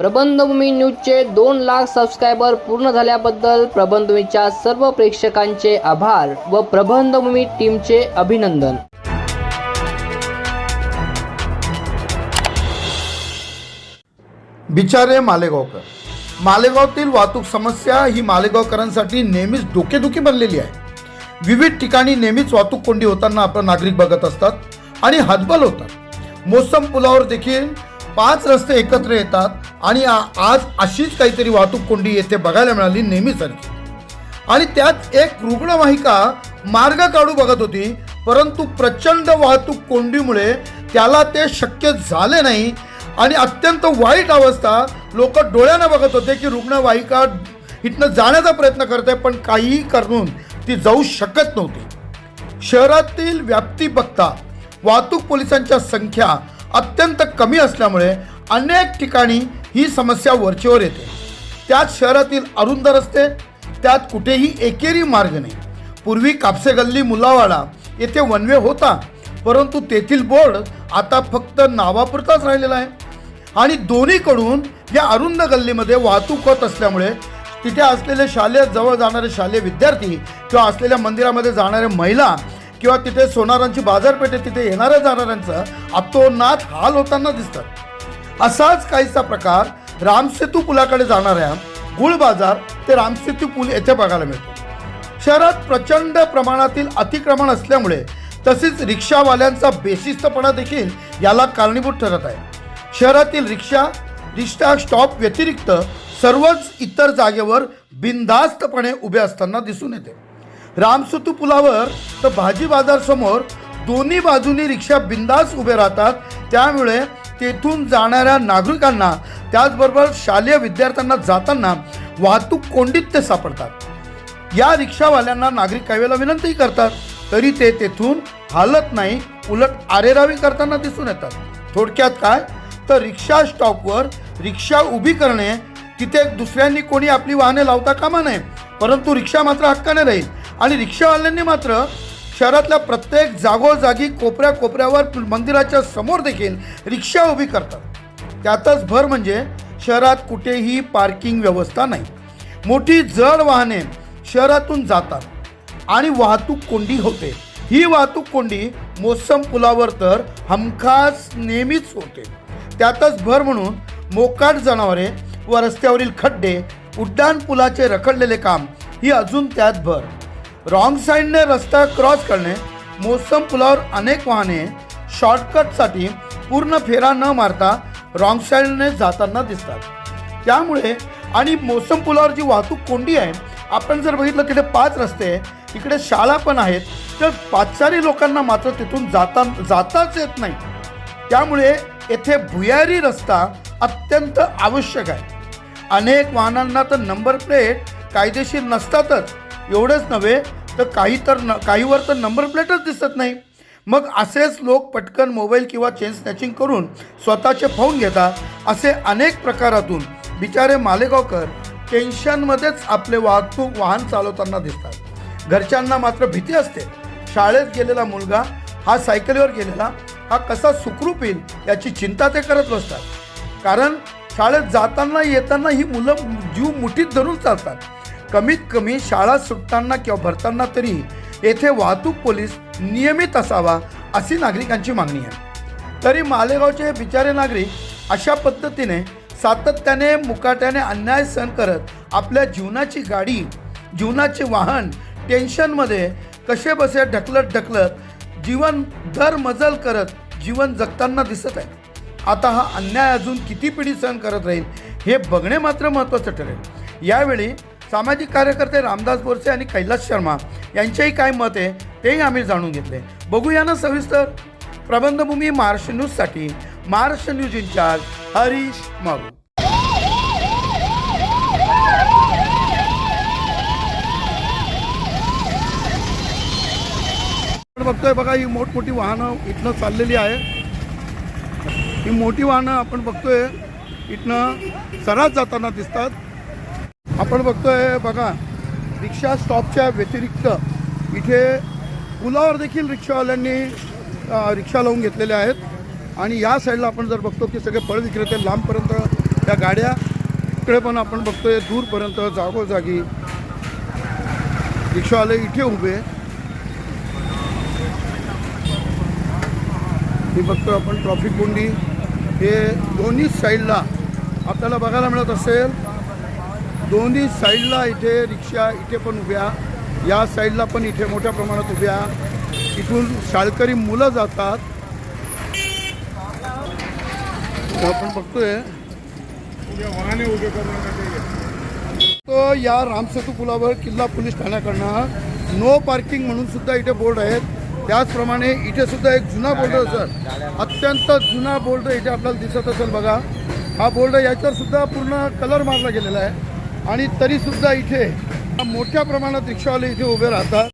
प्रबंधभूमी न्यूजचे दोन लाख सबस्क्रायबर पूर्ण झाल्याबद्दल प्रबंधभूमीच्या सर्व प्रेक्षकांचे आभार व प्रबंधभूमी टीमचे अभिनंदन. बिचारे मालेगावकर. मालेगावातील वाहतूक समस्या ही मालेगावकरांसाठी नेहमीच डोकेदुखी बनलेली आहे. विविध ठिकाणी नेहमीच वाहतूक कोंडी होताना आपण नागरिक बघत असतात आणि हातबल होतात. मोसम पुलावर देखील पाच रस्ते एकत्र येतात आणि आज अशीच काहीतरी वाहतूक कोंडी येथे बघायला मिळाली नेहमीसारखी आणि त्यात एक रुग्णवाहिका मार्ग काढू बघत होती परंतु प्रचंड वाहतूक कोंडीमुळे त्याला ते शक्य झाले नाही आणि अत्यंत वाईट अवस्था लोक डोळ्यानं बघत होते की रुग्णवाहिका इथनं जाण्याचा प्रयत्न करते पण काहीही करून ती जाऊ शकत नव्हती. शहरातील व्याप्ती बघता वाहतूक पोलिसांच्या संख्या अत्यंत कमी असल्यामुळे अनेक ठिकाणी ही समस्या वरचेवर येते. त्यात शहरातील अरुंद रस्ते त्यात कुठेही एकेरी मार्ग नाही. पूर्वी कापसे गल्ली मुलावाडा येथे वनवे होता परंतु तेथील बोर्ड आता फक्त नावापुरताच राहिलेला आहे. आणि दोन्हीकडून या अरुंद गल्लीमध्ये वाहतूक होत असल्यामुळे तिथे असलेले शालेय जवळ जाणारे शालेय विद्यार्थी किंवा असलेल्या मंदिरामध्ये जाणाऱ्या महिला किंवा तिथे सोनारांची बाजारपेठ आहे, तिथे येणाऱ्या जाणाऱ्यांचा अतोनात हाल होताना दिसतात. असाच काहीसा प्रकार रामसेतू पुलाकडे जाणाऱ्या गुळ बाजार ते रामसेतू पूल येथे बघायला मिळतो. शहरात प्रचंड प्रमाणातील अतिक्रमण असल्यामुळे तसेच रिक्षावाल्यांचा बेशिस्तपणा देखील याला कारणीभूत ठरत आहे. शहरातील रिक्षा रिक्षा स्टॉप व्यतिरिक्त सर्वच इतर जागेवर बिनधास्तपणे उभे असताना दिसून येते. रामसेतू पुलावर तर भाजी बाजारसमोर दोन्ही बाजूनी रिक्षा बिंदास उभे राहतात. त्यामुळे तेथून जाणाऱ्या नागरिकांना त्याचबरोबर शालेय विद्यार्थ्यांना जाताना वाहतूक कोंडीत ते सापडतात. या रिक्षावाल्यांना नागरिक काही वेळेला विनंती करतात तरी ते तेथून हालत नाही उलट आरेरावी करताना दिसून येतात. थोडक्यात काय? तर रिक्षा स्टॉपवर रिक्षा उभी करणे तिथे दुसऱ्यांनी कोणी आपली वाहने लावता कामा नये परंतु रिक्षा मात्र हक्काने राहील. आणि रिक्षावाल्यांनी मात्र शहरातल्या प्रत्येक जागोजागी कोपऱ्या कोपऱ्यावर मंदिराच्या समोर देखील रिक्षा उभी करतात. त्यातच भर म्हणजे शहरात कुठेही पार्किंग व्यवस्था नाही. मोठी जड वाहने शहरातून जातात आणि वाहतूक कोंडी होते. ही वाहतूक कोंडी मोसम पुलावर तर हमखास नेहमीच होते. त्यातच भर म्हणून मोकाट जनावरे व रस्त्यावरील खड्डे उड्डाण पुलाचे रखडलेले काम ही अजून त्यात भर. रॉंग साईडने रस्ता क्रॉस करणे मोसम पुलावर अनेक वाहने शॉर्टकटसाठी पूर्ण फेरा न मारता रॉंग साईडने जाताना दिसतात. त्यामुळे आणि मोसम पुलावर जी वाहतूक कोंडी आहे आपण जर बघितलं तिथे पाच रस्ते आहे, इकडे शाळा पण आहेत तर पाचसारी लोकांना मात्र तिथून जाता जाताच येत नाही. त्यामुळे येथे भुयारी रस्ता अत्यंत आवश्यक आहे. अनेक वाहनांना तर नंबर प्लेट कायदेशीर नसतातच एवढंच नव्हे तर काही तर न काहीवर तर नंबर प्लेटच दिसत नाही. मग असेच लोक पटकन मोबाईल किंवा चेन स्नॅचिंग करून स्वतःचे फोन घेतात असे अनेक प्रकारातून बिचारे मालेगावकर टेन्शनमध्येच आपले वाहतूक वाहन चालवताना दिसतात. घरच्यांना मात्र भीती असते. शाळेत गेलेला मुलगा हा सायकलीवर गेलेला हा कसा सुखरूप येईल याची चिंता ते करत बसतात. कारण शाळेत जाताना येताना ही मुलं जीव मुठीत धरून चालतात. कमीत कमी शाळा सुटताना किंवा भरताना तरी येथे वाहतूक पोलीस नियमित असावा अशी नागरिकांची मागणी आहे. तरी मालेगावचे हे बिचारे नागरिक अशा पद्धतीने सातत्याने मुकाट्याने अन्याय सहन करत आपल्या जीवनाची गाडी जीवनाचे वाहन टेन्शनमध्ये कसे बसे ढकलत ढकलत जीवन दर मजल करत जीवन जगताना दिसत आहे आता हा अन्याय अजून किती पिढी सहन करत राहील हे बघणे मात्र महत्त्वाचं ठरेल. यावेळी सामाजिक कार्यकर्ते रामदास बोरसे आणि कैलास शर्मा यांचेही काय मत आहे तेही आम्ही जाणून घेतले. बघूया ना सविस्तर. प्रबंधभूमी महाराष्ट्र न्यूजसाठी महाराष्ट्र न्यूज इन्चार्ज हरीश मारू बघतोय बघा ही मोठमोठी वाहनं इथनं चाललेली आहे. ही मोठी वाहनं आपण बघतोय इथनं सरास जाताना दिसतात. आपण बघतोय बघा रिक्षा स्टॉपच्या व्यतिरिक्त इथे पुलावर देखील रिक्षावाल्यांनी रिक्षा लावून घेतलेल्या आहेत. आणि या साईडला आपण जर बघतो की सगळे फळ विक्रेते लांबपर्यंत त्या गाड्या इकडे पण आपण बघतोय दूरपर्यंत जागोजागी रिक्षावाले इथे उभे हे बघतोय आपण ट्रॉफिक कोंडी. हे दोन्ही साईडला आपल्याला बघायला मिळत असेल दोन्ही साईडला इथे रिक्षा इथे पण उभ्या. या साईडला पण इथे मोठ्या प्रमाणात उभ्या. इथून शाळकरी मुलं जातात. आपण बघतोय. तो या रामसेतू पुलावर किल्ला पोलीस ठाण्याकडनं नो पार्किंग म्हणून सुद्धा इथे बोर्ड आहेत. त्याचप्रमाणे इथे सुद्धा एक जुना बोर्ड सर. अत्यंत जुना बोर्ड इथे आपल्याला दिसत असेल बघा. हा बोर्ड याच्यावर सुद्धा पूर्ण कलर मारला गेलेला आहे. आणि तरीसुद्धा इथे मोठ्या प्रमाणात रिक्षावाले इथे उभे राहतात.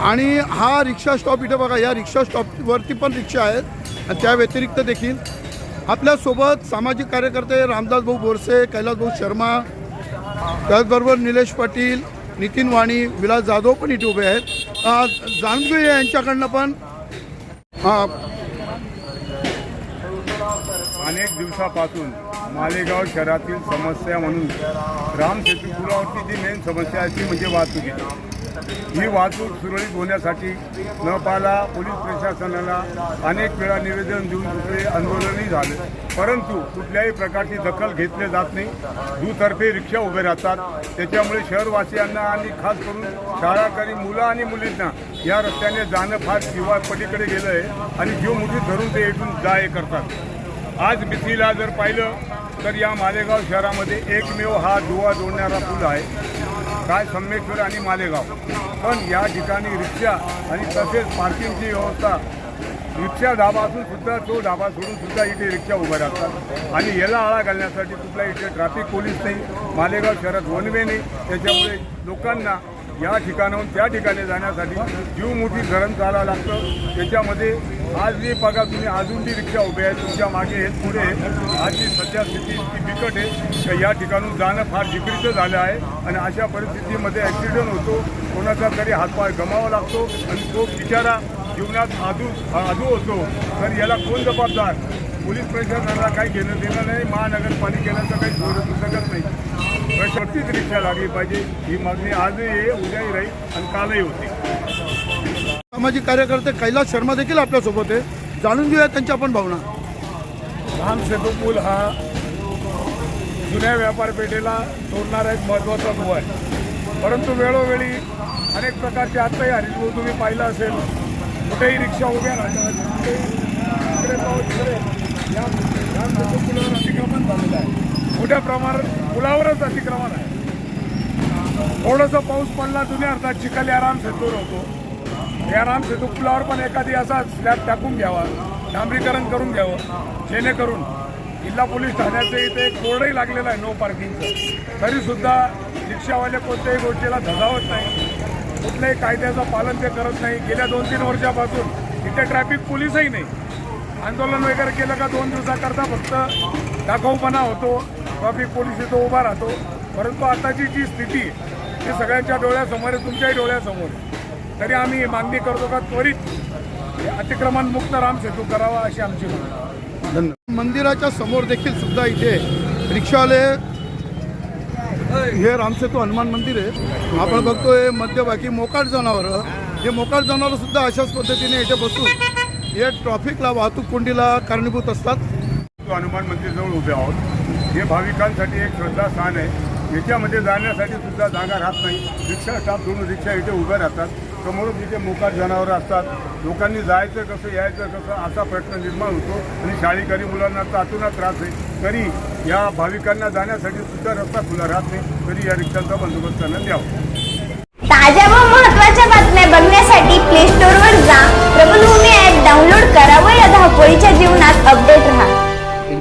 आणि हा रिक्षा स्टॉप इथे बघा या रिक्षा स्टॉपवरती पण रिक्षा आहेत. आणि त्या व्यतिरिक्त देखील आपल्यासोबत सामाजिक कार्यकर्ते रामदास भाऊ बोरसे कैलास भाऊ शर्मा त्याचबरोबर निलेश पाटील नितीन वाणी विलास जाधव पण इथे उभे आहेत. अ, जाणून घेऊया यांच्याकडनं पण. अनेक दिवसापासून मालेगाव शहरातील समस्या म्हणून रामसेतू पुलावरची जी मेन समस्या आहे ती म्हणजे वाहतुकीची ही वाहतूक सुरळीत होण्यासाठी नपाला पोलीस प्रशासनाला अनेक वेळा निवेदन देऊन कुठले आंदोलनही झाले. परंतु कुठल्याही प्रकारची दखल घेतली जात नाही. दुतर्फे रिक्षा उभे राहतात. त्याच्यामुळे शहरवासियांना आणि खास करून शाळाकरी मुलं आणि मुलींना या रस्त्याने जाणं फार किंवा पलीकडे गेलं आहे आणि जीव मुठीत धरून ते इथून जा करतात. आज मितीला जर पाहिलं तर या मालेगाव शहरामध्ये एकमेव हा दुवा जोडणारा पूल आहे. काय संमेश्वर आणि मालेगाव. पण या ठिकाणी रिक्षा आणि तसेच पार्किंगची व्यवस्था रिक्षा धाबा असून सुद्धा तो धाबा सोडून सुद्धा इथे रिक्षा उभ्या राहतात. आणि याला आळा घालण्यासाठी कुठला इथे ट्रॅफिक पोलीस नाही मालेगाव शहरात वनवे नाही. त्याच्यामुळे लोकांना या ठिकाणाहून त्या ठिकाणी जाण्यासाठी जीव मोठी धरण चालावं लागतं. त्याच्यामध्ये आज जी बघा तुम्ही अजून ती रिक्षा उभी आहे तुमच्या मागे आहेत पुढे. आजची सध्या स्थिती इतकी बिकट आहे तर या ठिकाणून जाणं फार जिकरीचं झालं आहे. आणि अशा परिस्थितीमध्ये ॲक्सिडेंट होतो कोणाचा तरी हातपाय गमावा लागतो आणि तो बिचारा जीवनात आदू आदू होतो. तर याला कोण जबाबदार? पोलीस प्रशासनाला काही घेणं देणं नाही महानगरपालिकेला तर काही सोडू शकत नाही. प्रशक्तीच रिक्षा लागली पाहिजे ही मागणी आजही आहे उद्याही राहील आणि कालही होती. सामाजिक कार्यकर्ते कैलास शर्मा देखील आपल्यासोबत आहे. जाणून घेऊया त्यांच्या पण भावना. राम सेतू पूल हा जुन्या व्यापारपेठेला जोडणारा एक महत्त्वाचा दुवा आहे. परंतु वेळोवेळी अनेक प्रकारचे आत्ताही हरिभाऊ तुम्ही पाहिलं असेल कुठेही रिक्षा उभ्या राहतात कुठेही इकडे या राम सेतू पुलावर अतिक्रमण झालेलं आहे. मोठ्या प्रमाणात पुलावरच अतिक्रमण आहे. थोडंसं पाऊस पडला जुन्या अर्थात चिखल आराम राम सेतूवर होतो. जयराम सेतू पुलावर पण एखादी असा स्लॅब टाकून घ्यावा. डांबरीकरण करून घ्यावं. जेणेकरून जिल्हा पोलीस ठाण्याचं इथे एक बोर्डही लागलेला आहे नो पार्किंगचं तरीसुद्धा रिक्षावाले कोणत्याही गोष्टीला धजावत नाही. कुठल्याही कायद्याचं पालन ते करत नाही. गेल्या दोन तीन वर्षापासून इथे ट्रॅफिक पोलीसही नाही. आंदोलन वगैरे केलं का दोन दिवसाकरता फक्त दाखवपणा होतो. ट्रॅफिक पोलीस इथं उभा राहतो. परंतु आताची जी स्थिती ती सगळ्यांच्या डोळ्यासमोर आहे तुमच्याही डोळ्यासमोर आहे. तरी आम्ही मागणी करतो का त्वरित हे अतिक्रमण मुक्त राम सेतू करावा अशी आमची. धन्यवाद. मंदिराच्या समोर देखील सुद्धा इथे रिक्षावाले हे रामसेतू हनुमान मंदिर आहे. आपण बघतोय मध्यभागी मोकाट जनावरं. हे मोकाट जनावरं सुद्धा अशाच पद्धतीने इथे बसून हे ट्रॉफिकला वाहतूक कोंडीला कारणीभूत असतात. तो हनुमान मंदिरजवळ उभे आहोत. हे भाविकांसाठी एक श्रद्धास्थान आहे. याच्यामध्ये जाण्यासाठी सुद्धा जागा राहत नाही. रिक्षा स्टाफ सोडून रिक्षा इथे उभ्या राहतात. समोरच जिथे मोकार जनावरं असतात लोकांनी जायचं कसं यायचं कसं असा प्रश्न निर्माण होतो आणि शाळेकरी मुलांना तर अतुना त्रास आहे तरी या भाविकांना जाण्यासाठी सुद्धा रस्ता खुला राहत नाही तरी या रिक्षांचा बंदोबस्त करण्यात यावा ताज्या व महत्त्वाच्या बातम्या बघण्यासाठी प्ले स्टोअरवर जा. प्रबलभूमी ॲप डाउनलोड करा व या धावपळीच्या जीवनात अपडेट राहा.